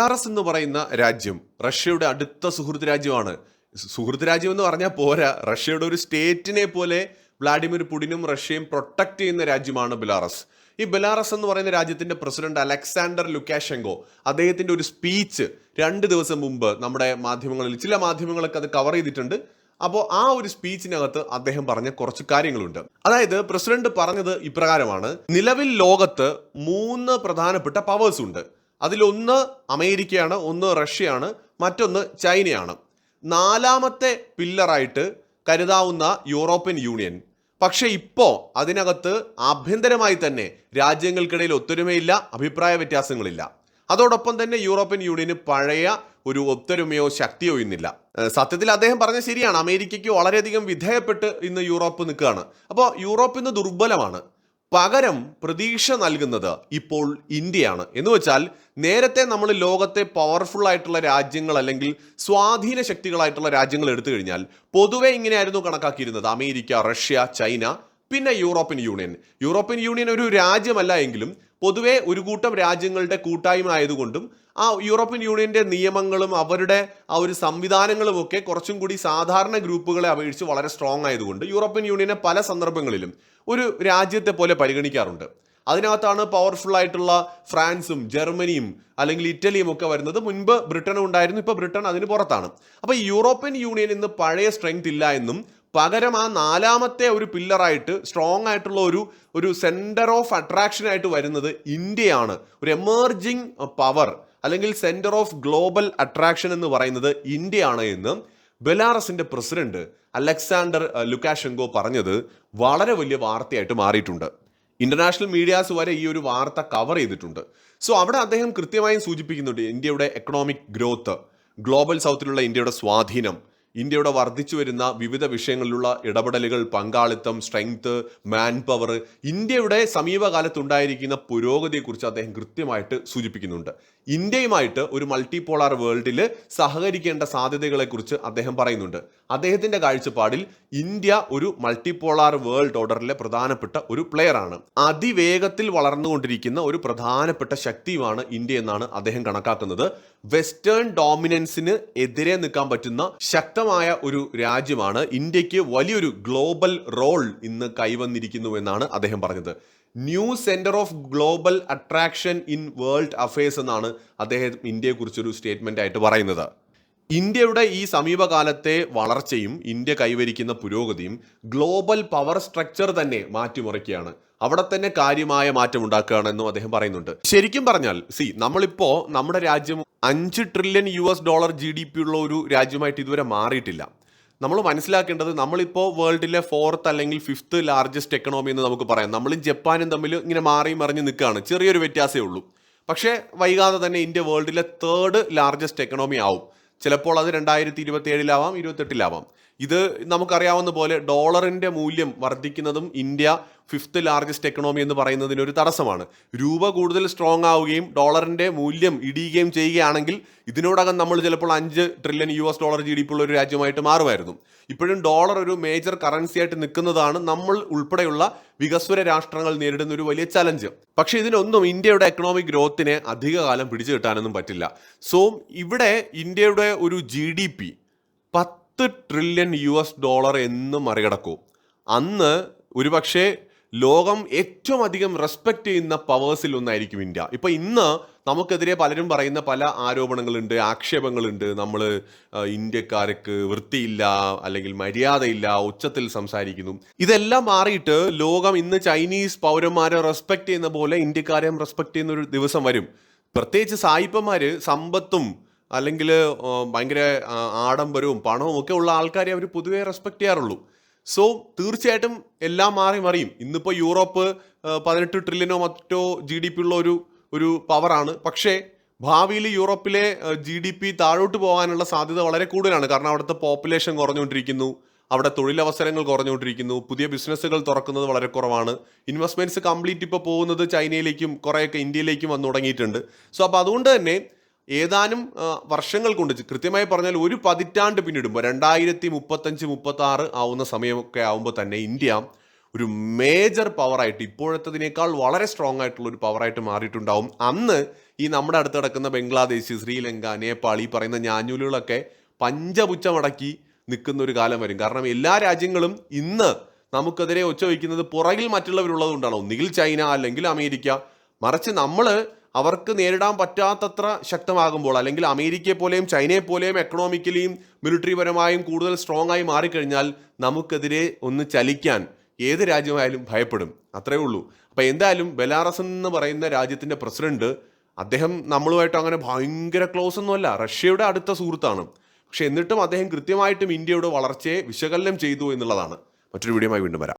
Belarus എന്ന് പറയുന്ന രാജ്യം റഷ്യയുടെ അടുത്ത സുഹൃത്ത് രാജ്യമാണ്. സുഹൃത്ത് രാജ്യം എന്ന് പറഞ്ഞാൽ പോരാ. റഷ്യയുടെ ഒരു സ്റ്റേറ്റിനെ പോലെ വ്ളാഡിമിർ പുടിനും റഷ്യയും പ്രൊട്ടക്ട് ചെയ്യുന്ന രാജ്യമാണ് ബെലാറസ്. ഈ ബെലാറസ് എന്ന് പറയുന്ന രാജ്യത്തിന്റെ പ്രസിഡന്റ് അലക്സാണ്ടർ ലുക്കാഷെങ്കോ അദ്ദേഹത്തിന്റെ ഒരു സ്പീച്ച് രണ്ട് ദിവസം മുമ്പ് നമ്മുടെ മാധ്യമങ്ങളിൽ ചില മാധ്യമങ്ങളൊക്കെ അത് കവർ ചെയ്തിട്ടുണ്ട്. അപ്പോൾ ആ ഒരു സ്പീച്ചിനകത്ത് അദ്ദേഹം പറഞ്ഞ കുറച്ച് കാര്യങ്ങളുണ്ട്. അതായത് പ്രസിഡന്റ് പറഞ്ഞത് ഇപ്രകാരമാണ്. നിലവിൽ ലോകത്ത് മൂന്ന് പ്രധാനപ്പെട്ട പവേഴ്സ് ഉണ്ട് അതിലൊന്ന് അമേരിക്കയാണ് ഒന്ന് റഷ്യയാണ് മറ്റൊന്ന് ചൈനയാണ്. നാലാമത്തെ പില്ലറായിട്ട് കരുതാവുന്ന യൂറോപ്യൻ യൂണിയൻ. പക്ഷെ ഇപ്പോൾ അതിനകത്ത് ആഭ്യന്തരമായി തന്നെ രാജ്യങ്ങൾക്കിടയിൽ ഒത്തൊരുമയില്ല അഭിപ്രായ വ്യത്യാസങ്ങളില്ല. അതോടൊപ്പം തന്നെ യൂറോപ്യൻ യൂണിയന് പഴയ ഒരു ഒത്തൊരുമയോ ശക്തിയോ ഇന്നില്ല. സത്യത്തിൽ അദ്ദേഹം പറഞ്ഞ ശരിയാണ്. അമേരിക്കയ്ക്ക് വളരെയധികം വിധേയപ്പെട്ട് ഇന്ന് യൂറോപ്പ് നിൽക്കുകയാണ്. അപ്പോൾ യൂറോപ്പ് ഇന്ന് ദുർബലമാണ്. പകരം പ്രതീക്ഷ നൽകുന്നത് ഇപ്പോൾ ഇന്ത്യയാണ്. എന്ന് വെച്ചാൽ നേരത്തെ നമ്മൾ ലോകത്തെ പവർഫുൾ ആയിട്ടുള്ള രാജ്യങ്ങൾ അല്ലെങ്കിൽ സ്വാധീന ശക്തികളായിട്ടുള്ള രാജ്യങ്ങൾ എടുത്തു കഴിഞ്ഞാൽ പൊതുവെ ഇങ്ങനെയായിരുന്നു കണക്കാക്കിയിരുന്നത്. അമേരിക്ക റഷ്യ ചൈന പിന്നെ യൂറോപ്യൻ യൂണിയൻ. യൂറോപ്യൻ യൂണിയൻ ഒരു രാജ്യമല്ല എങ്കിലും പൊതുവെ ഒരു കൂട്ടം രാജ്യങ്ങളുടെ കൂട്ടായ്മ ആയതുകൊണ്ടും ആ യൂറോപ്യൻ യൂണിയന്റെ നിയമങ്ങളും അവരുടെ ആ ഒരു സംവിധാനങ്ങളും ഒക്കെ കുറച്ചും കൂടി സാധാരണ ഗ്രൂപ്പുകളെ അപേക്ഷിച്ച് വളരെ സ്ട്രോങ് ആയതുകൊണ്ട് യൂറോപ്യൻ യൂണിയനെ പല സന്ദർഭങ്ങളിലും ഒരു രാജ്യത്തെ പോലെ പരിഗണിക്കാറുണ്ട്. അതിനകത്താണ് പവർഫുൾ ആയിട്ടുള്ള ഫ്രാൻസും ജർമ്മനിയും അല്ലെങ്കിൽ ഇറ്റലിയും ഒക്കെ വരുന്നത്. മുൻപ് ബ്രിട്ടനും ഉണ്ടായിരുന്നു ഇപ്പോൾ ബ്രിട്ടൻ അതിന് പുറത്താണ്. അപ്പോൾ യൂറോപ്യൻ യൂണിയൻ ഇന്ന് പഴയ സ്ട്രെങ്ത് ഇല്ല എന്നും പകരം ആ നാലാമത്തെ ഒരു പില്ലറായിട്ട് സ്ട്രോങ് ആയിട്ടുള്ള ഒരു ഒരു സെന്റർ ഓഫ് അട്രാക്ഷൻ ആയിട്ട് വരുന്നത് ഇന്ത്യയാണ്. ഒരു എമേർജിങ് പവർ അല്ലെങ്കിൽ സെന്റർ ഓഫ് ഗ്ലോബൽ അട്രാക്ഷൻ എന്ന് പറയുന്നത് ഇന്ത്യയാണ് എന്ന്. ബെലാറസിന്റെ പ്രസിഡന്റ് അലക്സാണ്ടർ ലുക്കാഷെങ്കോ പറഞ്ഞത് വളരെ വലിയ വാർത്തയായിട്ട് മാറിയിട്ടുണ്ട്. ഇന്റർനാഷണൽ മീഡിയാസ് വരെ ഈ ഒരു വാർത്ത കവർ ചെയ്തിട്ടുണ്ട്. സോ അവിടെ അദ്ദേഹം കൃത്യമായും സൂചിപ്പിക്കുന്നുണ്ട് ഇന്ത്യയുടെ എക്കണോമിക് ഗ്രോത്ത് ഗ്ലോബൽ സൗത്തിലുള്ള ഇന്ത്യയുടെ സ്വാധീനം ഇന്ത്യയുടെ വർദ്ധിച്ചു വരുന്ന വിവിധ വിഷയങ്ങളിലുള്ള ഇടപെടലുകൾ പങ്കാളിത്തം സ്ട്രെങ്ത് മാൻ പവർ ഇന്ത്യയുടെ സമീപകാലത്തുണ്ടായിരിക്കുന്ന പുരോഗതിയെക്കുറിച്ച് അദ്ദേഹം കൃത്യമായിട്ട് സൂചിപ്പിക്കുന്നുണ്ട്. ഇന്ത്യയുമായിട്ട് ഒരു മൾട്ടിപോളാർ വേൾഡിൽ സഹകരിക്കേണ്ട സാധ്യതകളെക്കുറിച്ച് അദ്ദേഹം പറയുന്നുണ്ട്. അദ്ദേഹത്തിന്റെ കാഴ്ചപ്പാടിൽ ഇന്ത്യ ഒരു മൾട്ടിപോളാർ വേൾഡ് ഓർഡറിലെ പ്രധാനപ്പെട്ട ഒരു പ്ലെയർ ആണ്. അതിവേഗത്തിൽ വളർന്നുകൊണ്ടിരിക്കുന്ന ഒരു പ്രധാനപ്പെട്ട ശക്തിയുമാണ് ഇന്ത്യ എന്നാണ് അദ്ദേഹം കണക്കാക്കുന്നത്. വെസ്റ്റേൺ ഡോമിനൻസിന് എതിരെ നിൽക്കാൻ പറ്റുന്ന ശക്തമായ ഒരു രാജ്യമാണ് ഇന്ത്യയ്ക്ക് വലിയൊരു ഗ്ലോബൽ റോൾ ഇന്ന് കൈവന്നിരിക്കുന്നു എന്നാണ് അദ്ദേഹം പറഞ്ഞത്. New centre of global attraction in world affairs എന്നാണ് അദ്ദേഹം ഇന്ത്യയെക്കുറിച്ചൊരു സ്റ്റേറ്റ്മെന്റ് ആയിട്ട് പറയുന്നത്. ഇന്ത്യയുടെ ഈ സമീപകാലത്തെ വളർച്ചയും ഇന്ത്യ കൈവരിക്കുന്ന പുരോഗതിയും ഗ്ലോബൽ പവർ സ്ട്രക്ചർ തന്നെ മാറ്റിമറിക്കുകയാണ്. അവിടെ തന്നെ കാര്യമായ മാറ്റം ഉണ്ടാക്കുകയാണെന്നും അദ്ദേഹം പറയുന്നുണ്ട്. ശരിക്കും പറഞ്ഞാൽ സി നമ്മളിപ്പോൾ നമ്മുടെ രാജ്യം അഞ്ച് trillion U S dollar G D P ഉള്ള ഒരു രാജ്യമായിട്ട് ഇതുവരെ മാറിയിട്ടില്ല. നമ്മൾ മനസ്സിലാക്കേണ്ടത് നമ്മളിപ്പോൾ വേൾഡിലെ ഫോർത്ത് അല്ലെങ്കിൽ ഫിഫ്ത്ത് ലാർജസ്റ്റ് എക്കണോമി എന്ന് നമുക്ക് പറയാം. നമ്മളും ജപ്പാനും തമ്മിൽ ഇങ്ങനെ മാറി മറിഞ്ഞ് നിൽക്കുകയാണ്. ചെറിയൊരു വ്യത്യാസമേ ഉള്ളൂ. പക്ഷേ വൈകാതെ തന്നെ ഇന്ത്യ വേൾഡിലെ തേർഡ് ലാർജസ്റ്റ് എക്കണോമി ആവും. ചിലപ്പോൾ അത് രണ്ടായിരത്തി ഇരുപത്തി ഏഴിലാവാം ഇരുപത്തെട്ടിലാവാം. ഇത് നമുക്കറിയാവുന്ന പോലെ ഡോളറിന്റെ മൂല്യം വർദ്ധിക്കുന്നതും ഇന്ത്യ ഫിഫ്ത്ത് ലാർജസ്റ്റ് എക്കണോമി എന്ന് പറയുന്നതിന് ഒരു തടസ്സമാണ്. രൂപ കൂടുതൽ സ്ട്രോങ് ആവുകയും ഡോളറിന്റെ മൂല്യം ഇടിയുകയും ചെയ്യുകയാണെങ്കിൽ ഇതിനോടകം നമ്മൾ ചിലപ്പോൾ അഞ്ച് trillion U S dollar G D P ഉള്ള ഒരു രാജ്യമായിട്ട് മാറുമായിരുന്നു. ഇപ്പോഴും ഡോളർ ഒരു മേജർ കറൻസി ആയിട്ട് നിൽക്കുന്നതാണ് നമ്മൾ ഉൾപ്പെടെയുള്ള വികസ്വര രാഷ്ട്രങ്ങൾ നേരിടുന്ന ഒരു വലിയ ചലഞ്ച് പക്ഷേ ഇതിനൊന്നും ഇന്ത്യയുടെ എക്കണോമിക് ഗ്രോത്തിനെ അധികകാലം പിടിച്ചു കിട്ടാനൊന്നും പറ്റില്ല. സോ ഇവിടെ ഇന്ത്യയുടെ ഒരു ജി ഡി പി പത്ത് ട്രില്യൺ യു എസ് ഡോളർ എന്ന് മറികടക്കൂ. അന്ന് ഒരുപക്ഷെ ലോകം ഏറ്റവും അധികം റെസ്പെക്റ്റ് ചെയ്യുന്ന പവേഴ്സിൽ ഒന്നായിരിക്കും ഇന്ത്യ. ഇപ്പൊ ഇന്ന് നമുക്കെതിരെ പലരും പറയുന്ന പല ആരോപണങ്ങളുണ്ട് ആക്ഷേപങ്ങളുണ്ട്. നമ്മൾ ഇന്ത്യക്കാർക്ക് വൃത്തിയില്ല അല്ലെങ്കിൽ മര്യാദയില്ല ഉച്ചത്തിൽ സംസാരിക്കുന്നു. ഇതെല്ലാം മാറിയിട്ട് ലോകം ഇന്ന് ചൈനീസ് പൗരന്മാരെ റെസ്പെക്ട് ചെയ്യുന്ന പോലെ ഇന്ത്യക്കാരെയും റെസ്പെക്ട് ചെയ്യുന്ന ഒരു ദിവസം വരും. പ്രത്യേകിച്ച് സായിപ്പന്മാര് സമ്പത്തും അല്ലെങ്കിൽ ഭയങ്കര ആഡംബരവും പണവും ഒക്കെ ഉള്ള ആൾക്കാരെ അവർ പൊതുവെ റെസ്പെക്ട് ചെയ്യാറുള്ളൂ. സോ തീർച്ചയായിട്ടും എല്ലാം മാറി മറിയും. ഇന്നിപ്പോൾ യൂറോപ്പ് പതിനെട്ട് ട്രില്യനോ മറ്റോ ജി ഡി പി ഉള്ള ഒരു ഒരു പവറാണ് പക്ഷേ ഭാവിയിൽ യൂറോപ്പിലെ ജി ഡി പി താഴോട്ട് പോകാനുള്ള സാധ്യത വളരെ കൂടുതലാണ്. കാരണം അവിടുത്തെ പോപ്പുലേഷൻ കുറഞ്ഞുകൊണ്ടിരിക്കുന്നു. അവിടെ തൊഴിലവസരങ്ങൾ കുറഞ്ഞുകൊണ്ടിരിക്കുന്നു. പുതിയ ബിസിനസ്സുകൾ തുറക്കുന്നത് വളരെ കുറവാണ്. ഇൻവെസ്റ്റ്മെന്റ്സ് കംപ്ലീറ്റ് ഇപ്പോൾ പോകുന്നത് ചൈനയിലേക്കും കുറേയൊക്കെ ഇന്ത്യയിലേക്കും വന്നു തുടങ്ങിയിട്ടുണ്ട്. സോ അപ്പോൾ അതുകൊണ്ട് തന്നെ ഏതാനും വർഷങ്ങൾ കൊണ്ട് കൃത്യമായി പറഞ്ഞാൽ ഒരു പതിറ്റാണ്ട് പിന്നിടുമ്പോൾ രണ്ടായിരത്തി മുപ്പത്തഞ്ച് മുപ്പത്തി ആറ് ആവുന്ന സമയമൊക്കെ ആവുമ്പോൾ തന്നെ ഇന്ത്യ ഒരു മേജർ പവറായിട്ട് ഇപ്പോഴത്തതിനേക്കാൾ വളരെ സ്ട്രോങ് ആയിട്ടുള്ള ഒരു പവറായിട്ട് മാറിയിട്ടുണ്ടാവും. അന്ന് ഈ നമ്മുടെ അടുത്ത് കിടക്കുന്ന ബംഗ്ലാദേശ് ശ്രീലങ്ക നേപ്പാൾ ഈ പറയുന്ന ഞാഞ്ഞൂലുകളൊക്കെ പഞ്ചപുച്ചമടക്കി നിൽക്കുന്ന ഒരു കാലം വരും. കാരണം എല്ലാ രാജ്യങ്ങളും ഇന്ന് നമുക്കെതിരെ ഒച്ച വയ്ക്കുന്നത് പുറകിൽ മറ്റുള്ളവരുള്ളത് കൊണ്ടാണ് ഒന്നുകിൽ ചൈന അല്ലെങ്കിൽ അമേരിക്ക. മറിച്ച് നമ്മൾ അവർക്ക് നേരിടാൻ പറ്റാത്തത്ര ശക്തമാകുമ്പോൾ അല്ലെങ്കിൽ അമേരിക്കയെ പോലെയും ചൈനയെ പോലെയും എക്കണോമിക്കലിയും മിലിറ്ററി പരമായും കൂടുതൽ സ്ട്രോങ് ആയി മാറിക്കഴിഞ്ഞാൽ നമുക്കെതിരെ ഒന്ന് ചലിക്കാൻ ഏത് രാജ്യമായാലും ഭയപ്പെടും. അത്രയേ ഉള്ളൂ. അപ്പം എന്തായാലും ബെലാറസ് എന്ന് പറയുന്ന രാജ്യത്തിന്റെ പ്രസിഡന്റ് അദ്ദേഹം നമ്മളുമായിട്ട് അങ്ങനെ ഭയങ്കര ക്ലോസ് ഒന്നുമല്ല റഷ്യയുടെ അടുത്ത സുഹൃത്താണ്. പക്ഷെ എന്നിട്ടും അദ്ദേഹം കൃത്യമായിട്ടും ഇന്ത്യയുടെ വളർച്ചയെ വിശകലനം ചെയ്തു എന്നുള്ളതാണ്. മറ്റൊരു വീഡിയോമായി വീണ്ടും വരാം.